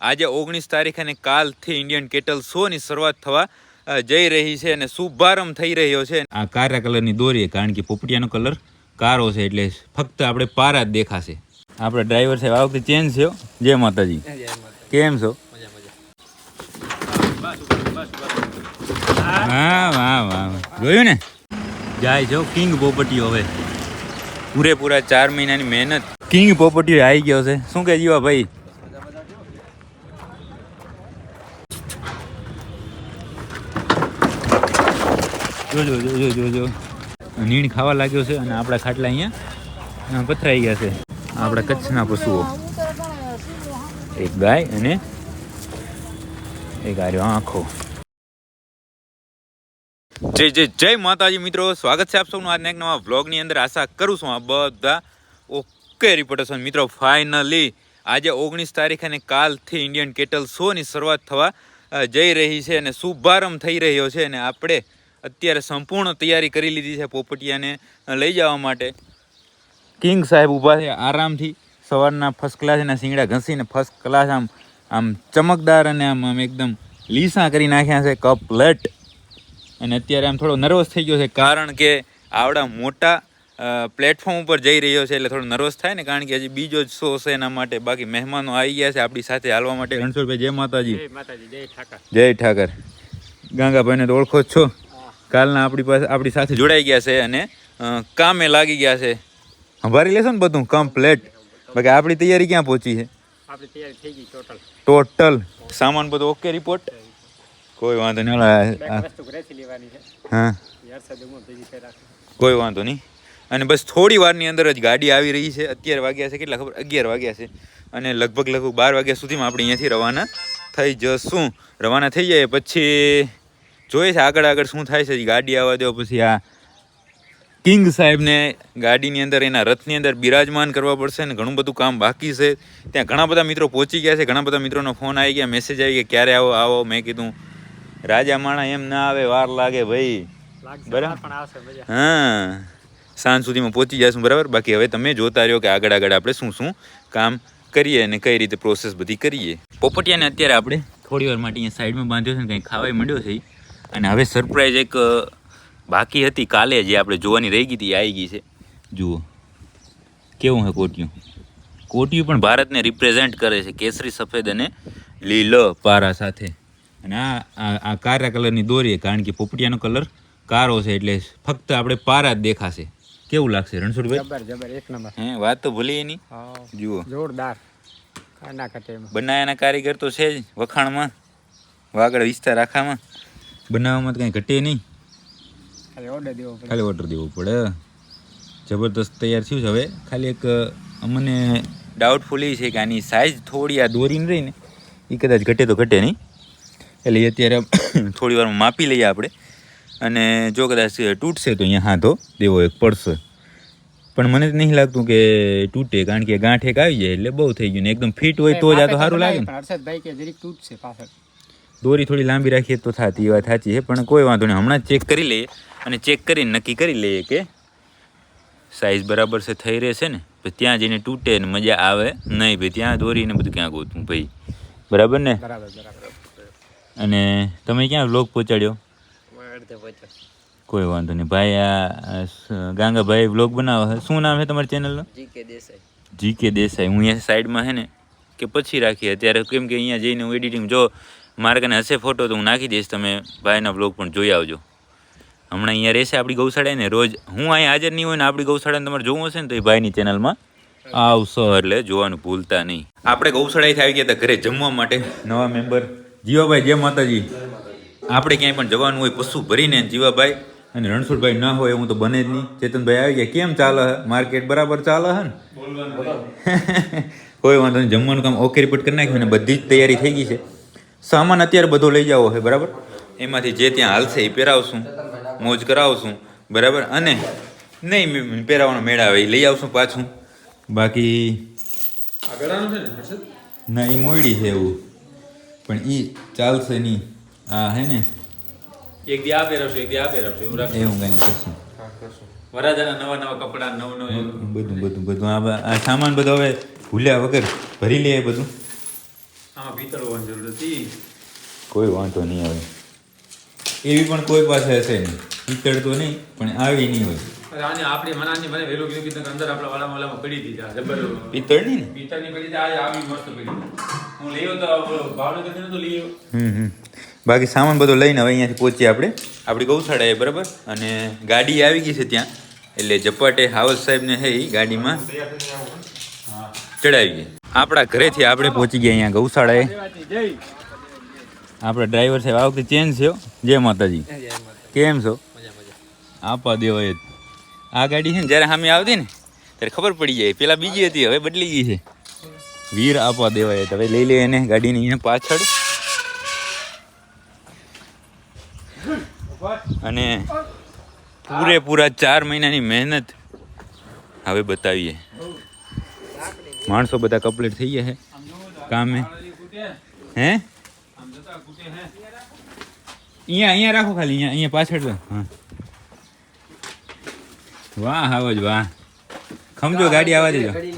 આજે ઓગણીસ તારીખ અને કાલથી ઇન્ડિયન કેટલ શોની શરૂઆત થવા જઈ રહી છે અને શુભારંભ થઈ રહ્યો છે. આ કાર્યા કલરની દોરી કારણ કે પોપટિયાનો કલર કારો છે એટલે ફક્ત આપણે પારા જ દેખાશે. આપણે ડ્રાઈવર સાહેબ આ વખતે ચેન્જ છે જય માતાજી. કેમ છો? વાહ વાહ વાહ. જોયું ને? જાય છો કિંગ પોપટીઓ હવે. પૂરેપૂરા ચાર મહિનાની મહેનત. કિંગ પોપટીઓ આવી ગયો છે. શું કહે જીવા ભાઈ? જોજો જોજો જોજો નીણ ખાવા લાગ્યો છે અને આપણા ખાટલા અહીંયા પથરાઈ ગયા છે. આપણા કચ્છના પશુઓ. એક ગાય અને એક આર્યો આંખો. જય જય જય માતાજી મિત્રો. સ્વાગત છે આપ સૌનું આજના એક નવા વ્લોગની અંદર. આશા કરું છું આ બધા ઓકે રિપોર્ટેશન મિત્રો ફાઇનલી આજે ઓગણીસ તારીખ અને કાલથી ઇન્ડિયન કેટલ શોની શરૂઆત થવા જઈ રહી છે અને શુભારંભ થઈ રહ્યો છે અને આપણે અત્યારે સંપૂર્ણ તૈયારી કરી લીધી છે પોપટિયાને લઈ જવા માટે. કિંગ સાહેબ ઊભા છે આરામથી. સવારના ફર્સ્ટ ક્લાસના શીંગડા ઘસીને ફર્સ્ટ ક્લાસ આમ આમ ચમકદાર અને આમ આમ એકદમ લીસા કરી નાખ્યા છે કપ પ્લેટ અને અત્યારે આમ થોડો નર્વસ થઈ ગયો છે કારણ કે આવડા મોટા પ્લેટફોર્મ ઉપર જઈ રહ્યો છે એટલે થોડો નર્વસ થાય ને કારણ કે હજી બીજો જ શો છે એના માટે. બાકી મહેમાનો આવી ગયા છે આપણી સાથે હાલવા માટે. રણછોડભાઈ જય માતાજી. જય માતાજી જય ઠાકર. જય ઠાકર. ગાંગાભાઈને તો ઓળખો જ છો. કાલના આપણી પાસે આપણી સાથે જોડાઈ ગયા છે અને કામે લાગી ગયા છે. સંભાળી લેશો ને બધું કમ્પ્લેટ બાકી આપણી તૈયારી ક્યાં પહોંચી છે? આપણી તૈયારી થઈ ગઈ ટોટલ ટોટલ સામાન બધો ઓકે રિપોર્ટ કોઈ વાંધો નહીં હા. કોઈ વાંધો નહીં. અને બસ થોડી વારની અંદર જ ગાડી આવી રહી છે. અત્યારે વાગ્યા છે કેટલા ખબર? અગિયાર વાગ્યા છે. અને લગભગ લગભગ બાર વાગ્યા સુધીમાં આપણે અહીંયાથી રવાના થઈ જશું. રવાના થઈ જાય પછી જોઈએ છે આગળ આગળ શું થાય છે ગાડી આવવા દો પછી આ કિંગ સાહેબને ગાડીની અંદર એના રથની અંદર બિરાજમાન કરવા પડશે ને ઘણું બધું કામ બાકી છે. ત્યાં ઘણા બધા મિત્રો પહોંચી ગયા છે ઘણા બધા મિત્રોનો ફોન આવી ગયા મેસેજ આવી ગયા ક્યારે આવો આવો? મેં કીધું રાજા માણા એમ ના આવે વાર લાગે ભાઈ. બરાબર. હા સાંજ સુધીમાં પહોંચી જશું બરાબર? બાકી હવે તમે જોતા રહ્યો કે આગળ આગળ આપણે શું શું કામ કરીએ અને કઈ રીતે પ્રોસેસ બધી કરીએ. પોપટિયાને અત્યારે આપણે થોડી વાર માટે અહીંયા સાઈડમાં બાંધ્યો છે ને કંઈ ખાવાય માંડ્યો છે. અને હવે સરપ્રાઈઝ એક બાકી હતી કાલે જે આપણે જોવાની રહી ગઈ હતી આવી ગઈ છે. જુઓ. કેવું છે કોટિયું? કોટિયું પણ ભારતને રિપ્રેઝેન્ટ કરે છે કેસરી સફેદ અને લીલો પારા સાથે. અને આ આ- કાળા કલરની દોરી કારણ કે પોપટિયાનો કલર કારો છે એટલે ફક્ત આપણે પારા જ દેખાશે. કેવું લાગશે રણછોડભાઈ? જબર જબર એક નંબર. હે વાત તો ભૂલી નહીં જુઓ. જોરદાર. કાંઈ ના ઘટે કારીગર તો છે જ વખાણમાં વાગડ વિસ્તાર આખામાં. બનાવવામાં તો કંઈ ઘટે નહીં. ખાલી ઓર્ડર દેવો ખાલી ઓર્ડર દેવો પડે. જબરદસ્ત તૈયાર થયું છે હવે. ખાલી એક અમને ડાઉટફુલ એ છે કે આની સાઇઝ થોડી આ દોરીને રહી ને એ કદાચ ઘટે તો ઘટે નહીં. એટલે એ અત્યારે થોડી વારમાં માપી લઈએ આપણે. અને જો કદાચ તૂટશે તો અહીંયા હાથો દેવો એક પડશે. પણ મને નહીં લાગતું કે તૂટે કારણ કે ગાંઠ એક આવી જાય એટલે બહુ થઈ ગયું ને. એકદમ ફિટ હોય તો જ આ તો સારું લાગે ને. હર્ષદભાઈ કે જરીક તૂટશે પાછળ. દોરી થોડી લાંબી રાખીએ તો થતી એ વાત સાચી છે. પણ કોઈ વાંધો નહીં હમણાં ચેક કરી લઈએ અને ચેક કરીને નક્કી કરી લઈએ કે સાઇઝ બરાબર છે થઈ રહેશે ને? પછી ત્યાં જઈને તૂટે ને મજા આવે. નહીં ભાઈ ત્યાં દોરીને બધું ક્યાં ગોતું ભાઈ? બરાબર ને? અને તમે ક્યાં વ્લોગ પહોંચાડ્યો? કોઈ વાંધો નહીં. ભાઈ આ ગાંગાભાઈ વ્લોગ બનાવે છે. શું નામ છે તમારી ચેનલનું જી કે દેસાઈ જી કે દેસાઈ હું અહીંયા સાઈડમાં છે ને કે પછી રાખીએ. અત્યારે કેમ કે અહીંયા જઈને હું એડિટિંગ જો મારે કને હશે ફોટો તો હું નાખી દઈશ તમે ભાઈના બ્લોગ પણ જોઈ આવજો. હમણાં અહીંયા રહેશે આપણી ગૌશાળાએ ને રોજ હું અહીંયા હાજર નહીં હોય ને આપણી ગૌશાળાને તમારે જોવું હશે ને તો એ ભાઈની ચેનલમાં આવશો એટલે જોવાનું ભૂલતા નહીં. આપણે ગૌશાળાએથી આવી ગયા હતા ઘરે જમવા માટે. નવા મેમ્બર જીવાભાઈ જય માતાજી. આપણે ક્યાંય પણ જવાનું હોય પશુ ભરીને જીવાભાઈ અને રણછોડભાઈ ના હોય હું તો બને જ નહીં. ચેતનભાઈ આવી ગયા. કેમ ચાલે હે? માર્કેટ બરાબર ચાલે હે ને? કોઈ વાંધો નહીં જમવાનું કામ ઓકે રિપોર્ટ કરી નાખ્યું અને બધી જ તૈયારી થઈ ગઈ છે. સામાન અત્યારે બધો લઈ જાવો છે બરાબર? એમાંથી જે ત્યાં હાલશે એ પહેરાવશું મોજ કરાવશું બરાબર? અને નહીં મે- પહેરાવાનો મેળ આવે એ લઈ આવશું પાછું. બાકી ના એ મોયડી છે એવું. પણ એ ચાલશે નહીં. આ હે ને? એક દી આ પહેરાવશું એક દી આ પહેરાવશું એવું રાખશું. એવું કંઈક કરશું. વરાજાના નવા નવા કપડા નવ નવ બધું બધું બધું. આ આ સામાન બધો હવે ભૂલ્યા વગર ભરી લે બધું. આમાં પિત્તળ હોવાની જરૂર હતી. કોઈ વાંધો નહીં આવે. એવી પણ કોઈ પાસે હશે નહીં. પિત્તળ તો નહીં પણ આવી નહીં હોય. આને આપણે મને આને મને વહેલું કીધું કીધું અંદર આપણા વાળામાં વાળામાં પડી હતી ત્યાં જબર પિત્તળ નહીં ને? પિત્તળની પડી હતી આજે આવી મસ્ત પડી હું લઈ તો ભાવનગર નતો લઈ આવ્યો. હમ હમ. બાકી સામાન બધો લઈને હવે અહીંયાથી પહોંચીએ આપણે. આપણી ગૌશાળાએ બરાબર? અને ગાડી આવી ગઈ છે ત્યાં. એટલે જપાટે હાવલ સાહેબને હે ગાડીમાં. ચડાવી ગયા આપણા ઘરેથી આપણે પહોંચી ગયા અહીંયા ગૌશાળાએ. આપણા ડ્રાઈવર સાહેબ આ વખતે ચેન્જ થયો. જય માતાજી. કેમ છો? આપવા દેવાય જ. આ ગાડી છે ને જ્યારે સામે આવતી ને ત્યારે ખબર પડી જાય. પેલા બીજી હતી હવે બદલી ગઈ છે. વીર આપવા દેવાય હવે લઈ લે એને ગાડીની અહીંયા પાછળ. અને પૂરેપૂરા ચાર મહિનાની મહેનત હવે બતાવીએ. માણસો બધા કમ્પ્લીટ થઈ ગયા છે કામે. હે? અહીંયા અહીંયા રાખો ખાલી, અહીંયા અહીંયા પાછળ. હા. વાહ હાવજ વાહ. ખમજો, ગાડી આવા દેજો. આવી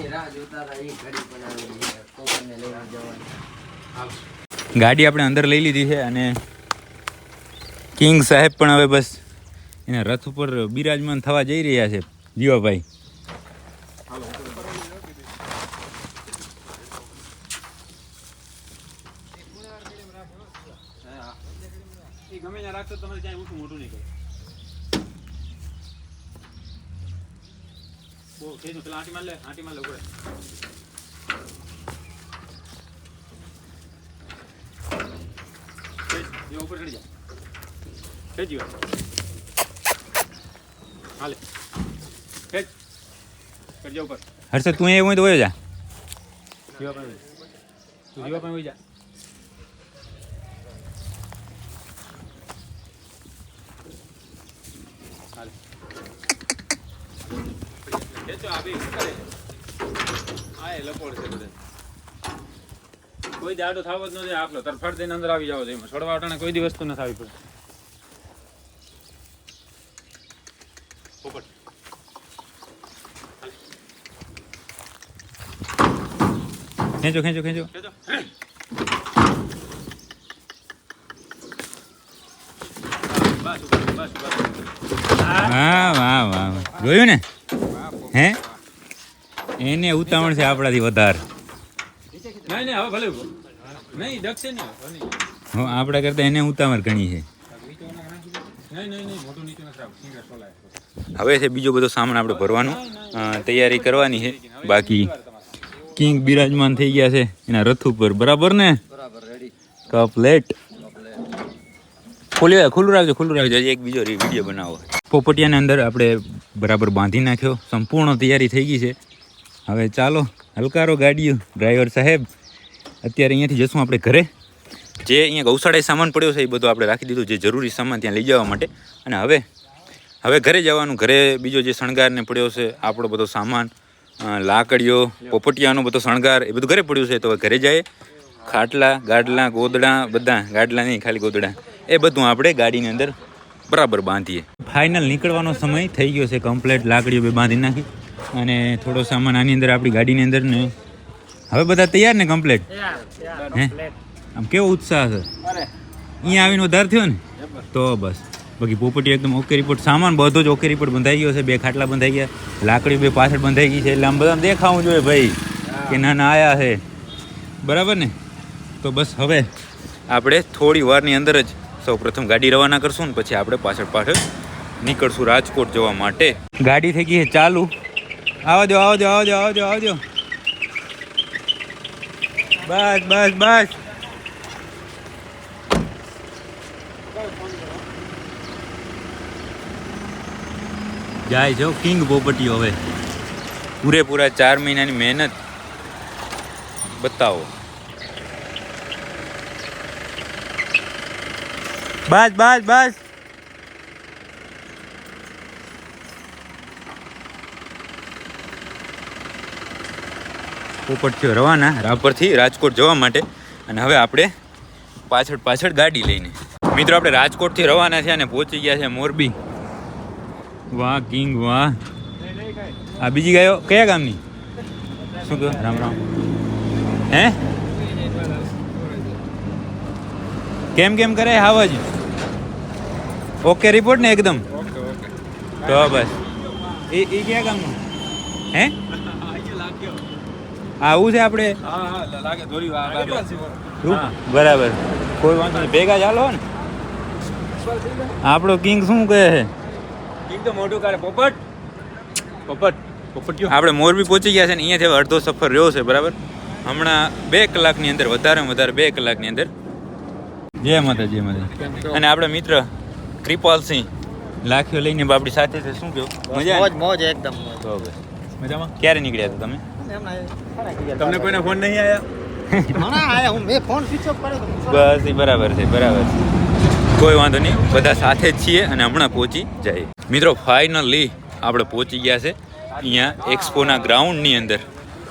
ગાડી આપણે અંદર લઈ લીધી છે અને કિંગ સાહેબ પણ હવે બસ એના રથ ઉપર બિરાજમાન થવા જઈ રહ્યા છે. જીવાભાઈ એ ગમે ત્યાં રાખશો તો તમારે ક્યાંય ઊંચું મોટું નહીં કરે પેલા આંટી માર લે આંટી માર લે ઉપર ચડી જા. વાર હાલે. ખેંચ કરજો ઉપર. હર્ષદ તું એ હોય તો હોય જા. જીવા પણ તું જીવા પણ હોય જા હાલે ખેંચો આ બી શું કરે આ એ લપોડ છે બધે કોઈ દાડો થાવો જ નથી આખલો તરફડ દઈને અંદર આવી જાવ એમાં છોડવા અટાણે કોઈ દી વસ્તુ નથી આવી પડે. ખેંચો ખેંચો ખેંચો. વાહ વાહ. જોયું ને? હે? એને ઉતાવળ છે આપણાથી વધારે. નહીં નહીં હવે ભલે. નહીં ડગશે નહીં હવે નહીં હો, આપણા કરતા એને ઉતાવળ ઘણી છે. નહીં નહીં નહીં મોટું નીચે નથી આવું સિંગર સોલાય. હવે છે બીજો બધો સામાન આપણે ભરવાનો. તૈયારી કરવાની છે. બાકી કિંગ બિરાજમાન થઈ ગયા છે એના રથ ઉપર. બરાબર ને? Cup let couplet. ખોલી ખુલ્લું રાખજો ખુલ્લું રાખજો. એક બીજો વીડિયો બનાવો. પોપટિયાને અંદર આપણે બરાબર બાંધી નાખ્યો. સંપૂર્ણ તૈયારી થઈ ગઈ છે. હવે ચાલો હલકારો ગાડીઓ. ડ્રાઈવર સાહેબ અત્યારે અહીંયાથી જશું આપણે ઘરે. જે અહીંયા ગૌશાળાએ સામાન પડ્યો છે એ બધું આપણે રાખી દીધું, જે જરૂરી સામાન ત્યાં લઈ જવા માટે. અને હવે હવે ઘરે જવાનું, ઘરે બીજો જે શણગારને પડ્યો છે, આપણો બધો સામાન લાકડીઓ, પોપટિયાનો બધો શણગાર, એ બધું ઘરે પડ્યું છે. તો હવે ઘરે જાય ખાટલા, ગાડલા, ગોદડા, બધા ગાડલા નહીં, ખાલી ગોદડા. એ બધું આપણે ગાડીની અંદર બરાબર બાંધીએ. ફાઇનલ નીકળવાનો સમય થઈ ગયો છે કમ્પ્લેટ લાકડીઓ બે બાંધી નાખી. અને થોડો સામાન આની અંદર, આપણી ગાડીની અંદર ને હવે બધા તૈયાર ને કમ્પ્લેટ હે? આમ કેવો ઉત્સાહ છે? અહીંયા આવીને વધારે થયો ને? તો બસ. બાકી પોપટી એકદમ ઓકે રિપોર્ટ સામાન બધો જ ઓકે રિપોર્ટ બંધાઈ ગયો છે. બે ખાટલા બંધાઈ ગયા. લાકડી બે પાછળ બંધાઈ ગઈ છે. એટલે આમ બધા દેખાવું જોઈએ ભાઈ કે ના ના આયા છે. બરાબર ને? તો બસ હવે આપણે થોડી વારની અંદર જ સૌ પ્રથમ ગાડી રવાના કરશું ને પછી આપણે પાછળ પાછળ નીકળશું રાજકોટ જવા માટે. ગાડી થઈ ગઈ છે ચાલુ. આવો જો આવો જો આવજો. દો આવા દો આવા દો બસ બસ બસ. જાય છે કિંગ પોપટી હવે. પૂરેપૂરા ચાર મહિનાની મહેનત. બતાવો. બસ બસ બસ. પોપટથી રવાના રાપરથી રાજકોટ જવા માટે. અને હવે આપણે પાછળ પાછળ ગાડી લઈને. મિત્રો આપણે રાજકોટથી રવાના થયા અને પહોંચી ગયા છે મોરબી. વાહ કિંગ વાહ. આ બીજી ગાયો કયા ગામની? શું કહો? રામ રામ. હે? કેમ કેમ કરે? હાવ જ. ઓકે રિપોર્ટ ને એકદમ. તો બસ. એ એ ક્યાં ગામનું? હે? આવું છે આપણે? હા હા લાગે દોરી શું? બરાબર. કોઈ વાંધો નહીં. ભેગા ચાલો ને. આપણો કિંગ શું કહે છે? કિંગ તો મોટું કરે પોપટ? પોપટ. પોપટ આપણે મોરબી પહોંચી ગયા છે ને અહીંયાથી હવે અડધો સફર રહ્યો છે બરાબર? હમણાં બે કલાકની અંદર વધારે વધારે બે કલાકની અંદર. જય માતા જય માતા અને આપણા મિત્ર કૃપાલસિંહ લાખીઓ લઈને આપણી સાથે છે. શું કહ્યું? મજા મોજ મોજ. એકદમ મજામાં? ક્યારે નીકળ્યા હતા તમે? તમને કોઈને ફોન નહીં આવ્યા હમણાં હું મેં ફોન સ્વિચ ઓફ કર્યો બસ એ બરાબર છે બરાબર છે. કોઈ વાંધો નહીં બધા સાથે જ છીએ અને હમણાં પહોંચી જાય મિત્રો ફાઇનલી આપણે પહોંચી ગયા છે અહીંયા એક્સપોના ગ્રાઉન્ડની અંદર.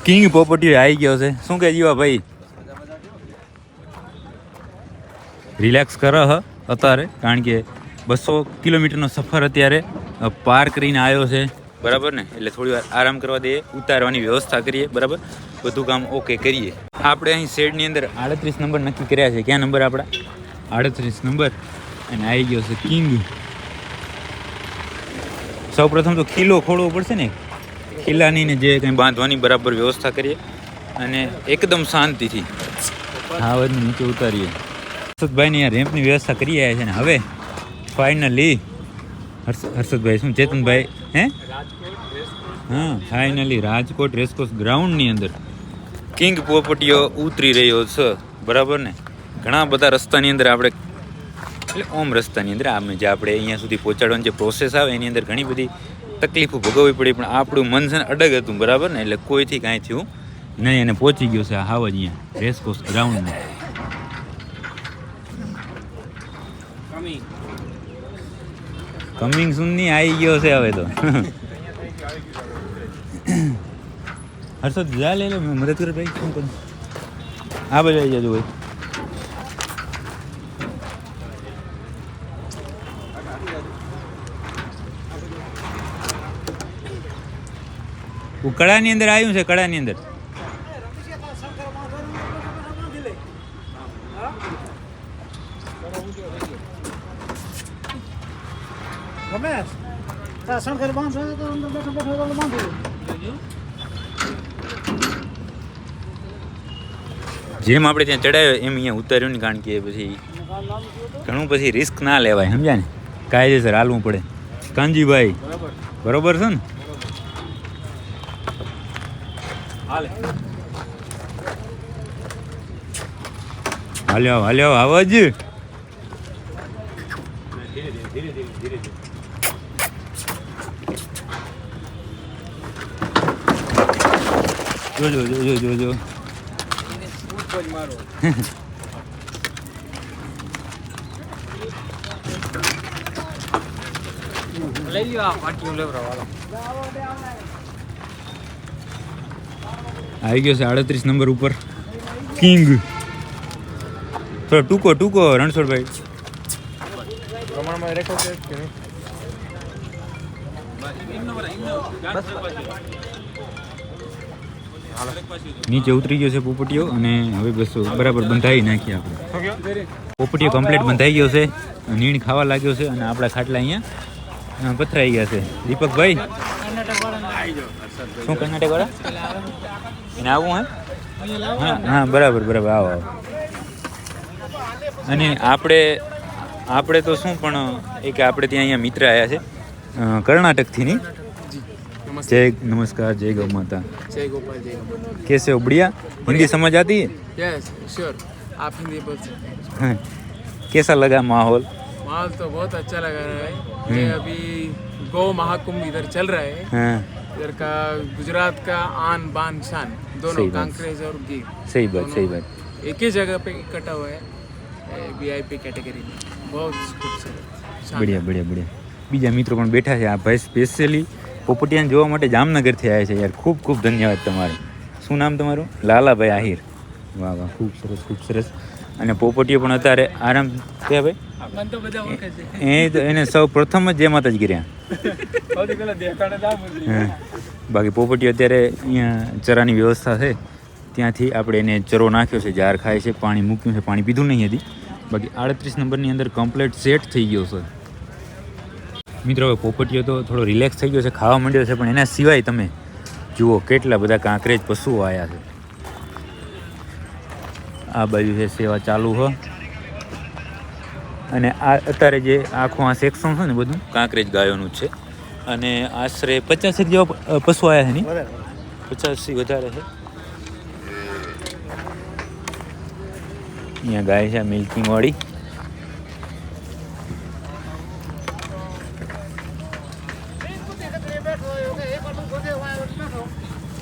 કિંગ પોપર્ટી આવી ગયો છે. શું કહે જીવા ભાઈ? રિલેક્સ કરો હ અત્યારે. કારણ કે બસો કિલોમીટરનો સફર અત્યારે પાર કરીને આવ્યો છે. બરાબર ને? એટલે થોડી વાર આરામ કરવા દઈએ, ઉતારવાની વ્યવસ્થા કરીએ, બરાબર? બધું કામ ઓકે કરીએ. આપણે અહીં શેડની અંદર આડત્રીસ નંબર નક્કી કર્યા છે. ક્યાં નંબર આપણા? આડત્રીસ નંબર. અને આવી ગયો છે કિંગ. સૌ પ્રથમ તો ખીલો ખોડવો પડશે ને ખીલાની ને જે કંઈ બાંધવાની બરાબર વ્યવસ્થા કરીએ. અને એકદમ શાંતિથી હાવજ હવે નીચે ઉતારીએ. હર્ષદભાઈને આ રેમ્પની વ્યવસ્થા કરી આવ્યા છે ને. હવે ફાઇનલી હર્ષદભાઈ, શું, ચેતનભાઈ, હે? હા ફાઇનલી રાજકોટ રેસકોર્સ ગ્રાઉન્ડની અંદર કિંગ પોપટીઓ ઉતરી રહ્યો છે, બરાબર ને? ઘણા બધા રસ્તાની અંદર આપણે, એટલે ઓમ રસ્તાની અંદર આમ જે આપણે અહીંયા સુધી પહોંચાડવાની જે પ્રોસેસ આવે, એની અંદર ઘણી બધી તકલીફો ભોગવવી પડી, પણ આપણું મન છે અડગ હતું, બરાબર ને? એટલે કોઈથી કાંઈ થયું નહીં, અને પહોંચી ગયો છે હાવ અહીંયા રેસકોર્સ ગ્રાઉન્ડમાં કમિંગ સુનની આવી ગયો છે હવે તો. હર્ષદ, જા લે લે મદદ કર ભાઈ, શું કરું? આ બાજુ આવી જજો ભાઈ. કળાની અંદર આવ્યું છે કળાની અંદર રમેશ તારા શણગાર બાંધો તો અંદર બેઠો બેઠો તો બાંધો જેમ આપણે ત્યાં ચડાવ્યો એમ અહીંયા ઉતાર્યું ને કારણ કે પછી ઘણું પછી રિસ્ક ના લેવાય, સમજ્યા ને? કાયદેસર હાલવું પડે. કાનજીભાઈ, બરોબર છે ને? હાલે. હાલ્યો હાલ્યો આવાજ જોજો. જોજો મારો. લઈ લ્યો આ પાટીઓ લેવરાવાળો આવી ગયો છે આડત્રીસ નંબર ઉપર. કિંગ. થોડો ટૂંકો ટૂંકો રણછોડભાઈ. પ્રમાણમાં રેખો છે કે નહીં? નીચે ઉતરી ગયો છે પોપટીઓ અને હવે બસ બરાબર બંધાવી નાખીએ આપણે. પોપટીઓ કમ્પ્લીટ બંધાઈ ગયો છે, નીણ ખાવા લાગ્યો છે અને આપણા ખાટલા અહીંયા પથરાઈ ગયા છે. દીપકભાઈ? શું કર્ણાટક વાળા એને આવું, હે? હા હા, બરાબર બરાબર, આવો આવો. અને આપણે આપણે તો શું પણ, એક આપણે ત્યાં અહીંયા મિત્ર આવ્યા છે કર્ણાટકથી કર્ણાટકથી ની જય નમસ્કાર જય ગૌ માતા जय गोपाल जय गोपाल कैसे हो बढ़िया हिंदी समझ आती है यस श्योर आप हिंदी बोल सकते हैं हाँ, कैसा लगा माहौल माहौल तो बहुत अच्छा लगा रहा है ये अभी गौ महाकुंभ इधर चल रहा है हाँ इधर का गुजरात का आन बान शान सही दोनों बात। कांकरेज और गिर सही बात दोनों सही बात एक ही जगह पे इकट्ठा हुआ है वीआईपी कैटेगरी में बहुत खूबसूरत शानदार। बढ़िया बढ़िया बढ़िया બીજા મિત્રો પણ બેઠા છે આ ભાઈ સ્પેશિયલી પોપટિયાને જોવા માટે જામનગરથી આવ્યા છે યાર. ખૂબ ખૂબ ધન્યવાદ તમારું. શું નામ તમારું? લાલાભાઈ આહિર. વાહ વાહ ખૂબ સરસ ખૂબ સરસ. અને પોપટીઓ પણ અત્યારે આરામ કે ભાઈ? એ તો એને સૌ પ્રથમ જ કર્યા. સૌથી જ ગીર્યા બાકી પોપટીઓ અત્યારે અહીંયા ચરાની વ્યવસ્થા છે. ત્યાંથી આપણે એને ચરો નાખ્યો છે ઝાર ખાય છે પાણી મૂક્યું છે પાણી પીધું નહીં હતી બાકી આડત્રીસ નંબરની અંદર કમ્પ્લેટ સેટ થઈ ગયો છે. મિત્રો, હવે પોપટીઓ તો થોડો રિલેક્સ થઈ ગયો છે, ખાવા માંડ્યો છે, પણ એના સિવાય તમે જુઓ કેટલા બધા કાંકરેજ પશુઓ આવ્યા છે. આ બાજુ છે સેવા ચાલુ, હો. અને આ અત્યારે જે આખું આ સેક્શન છે ને બધું કાંકરેજ ગાયોનું છે. અને આશરે પચાસેક જેવા પશુ આવ્યા છે નહીં પચાસથી વધારે છે. અહીંયા ગાય છે મિલ્કિંગ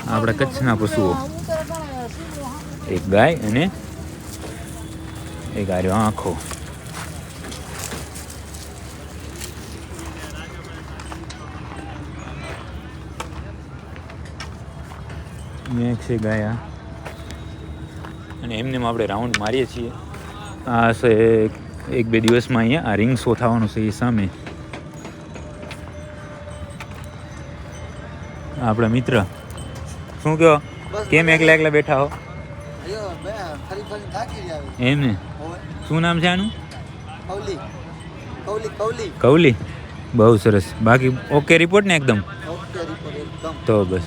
આપણા કચ્છના પશુઓ. એક ગાય અને એક આર્યો આંખો. એક છે ગાયા અને એમને આપણે રાઉન્ડ મારીએ છીએ. આ છે એક બે દિવસમાં અહીંયા આ રિંગ શો થવાનું છે એ સામે. આપણા મિત્ર શું કહો? કેમ એકલા એકલા બેઠા હો? એમ ને? શું નામ છે આનું? કૌલી. બહુ સરસ. બાકી ઓકે રિપોર્ટ ને એકદમ? તો બસ.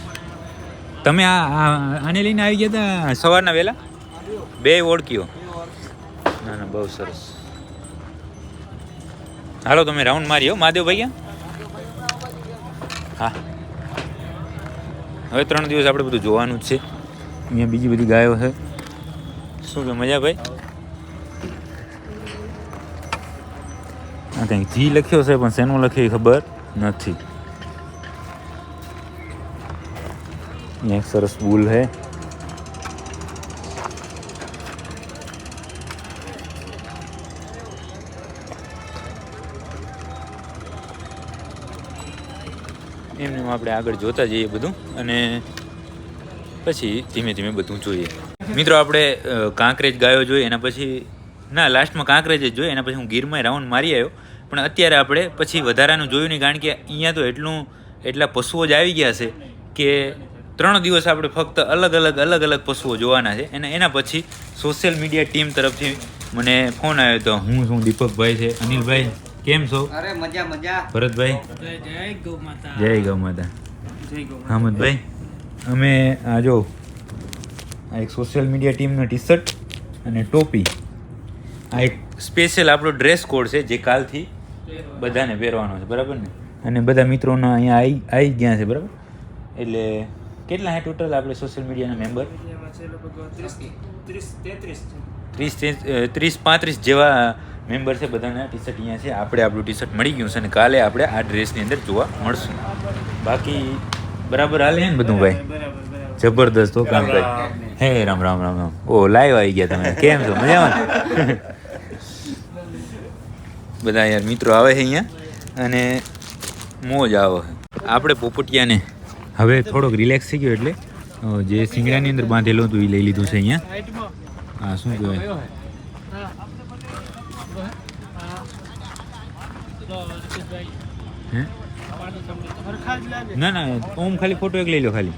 તમે આ આને લઈને આવી ગયા હતા સવારના વહેલા બે ઓળખ્યો ના ના બહુ સરસ. હાલો તમે રાઉન્ડ મારી હો. મહાદેવભાઈ ક્યાં? હા. હવે ત્રણ દિવસ આપણે બધું જોવાનું જ છે. અહીંયા બીજી બધી ગાયો છે. શું કે, મજા ભાઈ? આ કંઈક જી લખ્યો છે, પણ શેનો લખ્યો એ ખબર નથી. એક સરસ બુલ છે. એમને આપણે આગળ જોતા જઈએ બધું અને પછી ધીમે ધીમે બધું જોઈએ. મિત્રો, આપણે કાંકરેજ ગાયો જોઈએ, એના પછી, ના, લાસ્ટમાં કાંકરેજ જ જોઈએ, એના પછી હું ગીરમાં રાઉન્ડ મારી આવ્યો. પણ અત્યારે આપણે પછી વધારાનું જોયું નહીં, કારણ કે અહીંયા તો એટલું, એટલા પશુઓ જ આવી ગયા છે કે ત્રણ દિવસ આપણે ફક્ત અલગ અલગ અલગ અલગ પશુઓ જોવાના છે. અને એના પછી સોશિયલ મીડિયા ટીમ તરફથી મને ફોન આવ્યો તો, હું શું દીપકભાઈ છે, અનિલભાઈ. કેમ છો? અરે મજા મજા. ભરતભાઈ? જય ગૌ માતા જય ગૌ માતા જય ગૌ હામદભાઈ અમે આ જો આ એક સોશિયલ મીડિયા ટીમનો ટી શર્ટ અને ટોપી. આ એક સ્પેશિયલ આપણો ડ્રેસ કોડ છે જે કાલથી બધાને પહેરવાનો છે બરાબર ને? અને બધા મિત્રોના અહીંયા આવી આવી ગયા છે બરાબર? એટલે કેટલા હે ટોટલ આપણે સોશિયલ મીડિયાના મેમ્બર ત્રીસ ત્રીસ પાંત્રીસ જેવા મેમ્બર છે, બધાના ટી શર્ટ અહીંયા છે. આપણે આપણું ટી શર્ટ મળી ગયું છે અને કાલે આપણે આ ડ્રેસની અંદર જોવા મળશું. બાકી બરાબર હાલે ને બધું ભાઈ? જબરદસ્ત હો, કામ કરે. હે, રામ રામ રામ રામ. ઓ લાઈવ આવી ગયા તમે. કેમ છો? મજામાં? બધા યાર મિત્રો આવે છે અહીંયા અને મોજ આવે આપણે પોપટિયાને હવે થોડોક રિલેક્સ થઈ ગયો એટલે જે સિંગડાની અંદર બાંધેલું હતું એ લઈ લીધું છે અહીંયા. હા, શું કહેવાય? હે? ના ના, ઓમ ખાલી ફોટો એક લઈ લો ખાલી.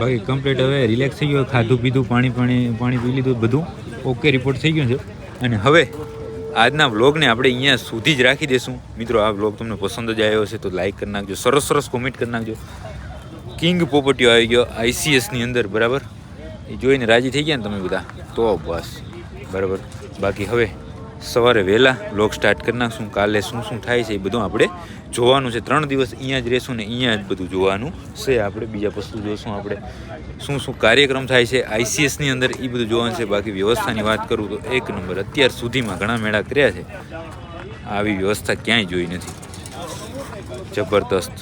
બાકી કમ્પ્લીટ હવે રિલેક્સ થઈ ગયો, ખાધું પીધું, પાણી પાણી પાણી પી લીધું, બધું ઓકે રિપોર્ટ થઈ ગયો છે. અને હવે આજના વ્લોગને આપણે અહીંયા સુધી જ રાખી દઈશું મિત્રો, આ વ્લોગ તમને પસંદ જ આવ્યો હશે તો લાઈક કરી નાખજો, સરસ સરસ કોમેન્ટ કરી નાખજો. કિંગ પોપટીઓ આવી ગયો આઈસીએસની અંદર, બરાબર? એ જોઈને રાજી થઈ ગયા ને તમે બધા? તો બસ, બરાબર? બાકી હવે સવારે વહેલા બ્લોગ સ્ટાર્ટ કરી નાખશું, કાલે શું શું થાય છે એ બધું આપણે જોવાનું છે. ત્રણ દિવસ અહીંયા જ રહેશું ને અહીંયા જ બધું જોવાનું છે. આપણે બીજા પશુ જોઈશું આપણે. શું શું કાર્યક્રમ થાય છે આઈસીએસની અંદર એ બધું જોવાનું છે. બાકી વ્યવસ્થાની વાત કરું તો એક નંબર, અત્યાર સુધીમાં ઘણા મેળા કર્યા છે. આવી વ્યવસ્થા ક્યાંય જોઈ નથી. જબરદસ્ત.